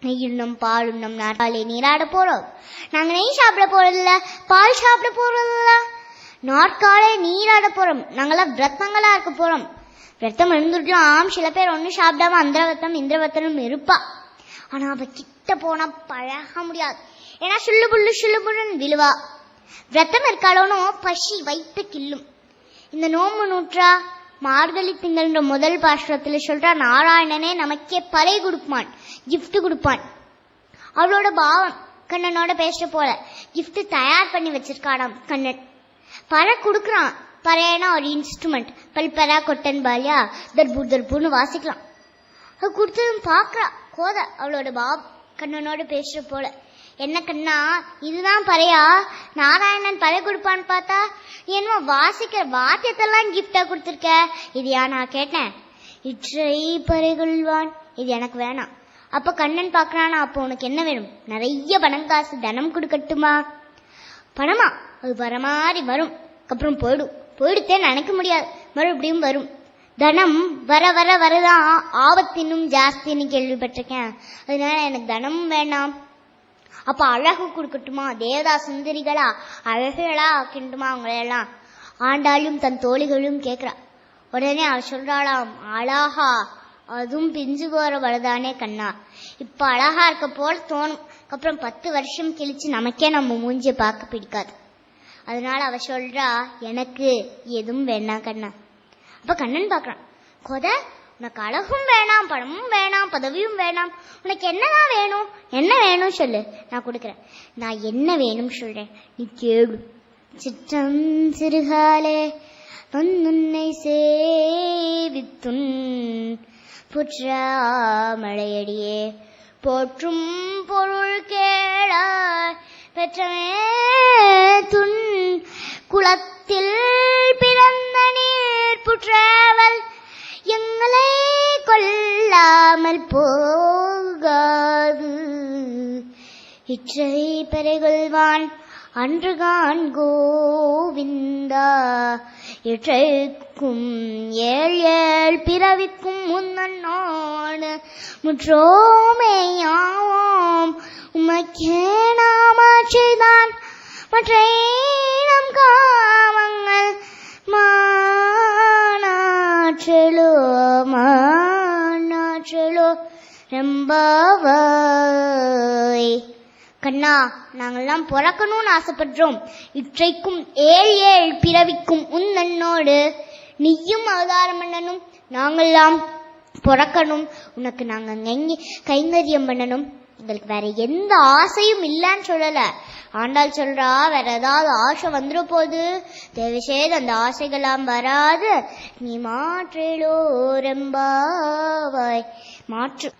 நெய்யுண்ணும் பாலுண்ணும் நாட்டாலே நீராட போறோம். நாங்க நெய் சாப்பிட போறதில்ல பால் சாப்பிட போறதில்ல. நாற்காலே நீராட போறோம். நாங்கெல்லாம் விரத்தங்களா இருக்க போறோம். விரத்தம் ஆம் சில பேர் ஒன்றும் சாப்பிடாம அந்திரவத்தம் இந்திரவத்தனும் இருப்பா. ஆனா அவ கிட்ட போனா பழக முடியாது. ஏன்னா சுள்ளு புல்லு சுள்ளு புல்லுன்னு விழுவா. விரத்தம் இருக்காளோனோ பசி வைத்து கில்லும் இந்த நோம்பு நூற்றா மார்கழி திங்கள்ன்ற முதல் பாஷ்டத்துல சொல்றா நாராயணனே நமக்கே பறை கொடுப்பான் கிஃப்ட் கொடுப்பான். அவளோட பாவம் கண்ணனோட பேசிட்டு போல கிஃப்ட் தயார் பண்ணி வச்சிருக்காடாம் கண்ணன். பறை கொடுக்குறான். பறையனா ஒரு இன்ஸ்ட்ருமெண்ட் பல்பரா கொட்டன் பாலியா தர்பூர் தர்பூர்னு வாசிக்கலாம். அது கொடுத்ததும் பார்க்குறா கோத அவளோட பாப் கண்ணனோட பேசுற போல. என்ன கண்ணா? இதுதான் பறையா? நாராயணன் பறை கொடுப்பான்னு பார்த்தா என்னமோ வாசிக்கிற வாத்தியத்தெல்லாம் கிஃப்டா கொடுத்துருக்க. இது யா நான் கேட்டேன்? இற்றை பறைகொள்வான் இது எனக்கு வேணாம். அப்ப கண்ணன் பார்க்கறானா? அப்போ உனக்கு என்ன வேணும்? நிறைய பணம் காசு தனம் கொடுக்கட்டுமா பணமா? அது வர மாதிரி வரும். அப்புறம் போயிடும். போயிடுத்தே நினைக்க முடியாது. மறுபடியும் வரும். தனம் வர வர வரதான் ஆபத்தினும் ஜாஸ்தின்னு கேள்விப்பட்டிருக்கேன். அதனால எனக்கு தனமும் வேண்டாம் அப்ப அழகு கொடுக்கட்டுமா? தேவதா சுந்தரிகளா? அழகுகளா ஆக்கிண்டுமா அவங்களெல்லாம் ஆண்டாளும் தன் தோழிகளும் கேட்கிறா. உடனே அவள் சொல்றாளாம் அழகா அதுவும் பிஞ்சு போற வலுதானே கண்ணா? இப்ப அழகா இருக்க போல தோணும். அப்புறம் பத்து வருஷம் கிழிச்சு நமக்கே நம்ம மூஞ்சிய பார்க்க பிடிக்காது. அதனால அவ சொல்றா எனக்கு எதுவும் வேணாம் கண்ணா. அப்ப கண்ணன் பார்க்கறான் கொத உனக்கு அழகும் வேணாம் பணமும் வேணாம். பதவியும் வேணாம். உனக்கு என்னதான் வேணும்? என்ன வேணும் சொல்லு. நான் கொடுக்குறேன். நான் என்ன வேணும் சொல்றேன்? நீ கேளு. சிற்றம் சிறுகாலே வந்துன்னை சேவித்துன் புற்றாமழையடியே போற்றும் பொருள் கேளாய் பெற்றவே துன் குளத்தில் போகாது. இற்றை பெருகொள்வான் அன்றுகான் கோவிந்தா. இற்றைக்கும் ஏழ் ஏழ் பிறவிக்கும் முன்னோடு முற்றோமேயாவோம் உமக்கே நாம் மற்ற நம் காமங்கள் மாநாற்றில் ரொம்பவாய் கண்ணா நாங்கள்லாம் பிறக்கணும்னு ஆசைப்படுறோம். இற்றைக்கும் ஏழ் ஏழ் பிறவிக்கும் உன் நன்னோடு நீயும் அவதாரம் பண்ணணும் நாங்கள்லாம் பிறக்கணும். உனக்கு நாங்கள் நெங்கி கைங்கரியம் பண்ணணும். எங்களுக்கு வேற எந்த ஆசையும் இல்லைன்னு சொல்லல. ஆண்டாள் சொல்றா வேற ஏதாவது ஆசை வந்துட போகுது தேவசேது அந்த ஆசைகளாம் வராது. நீ மாற்றிலோ ரெம்பாவாய். மாற்று.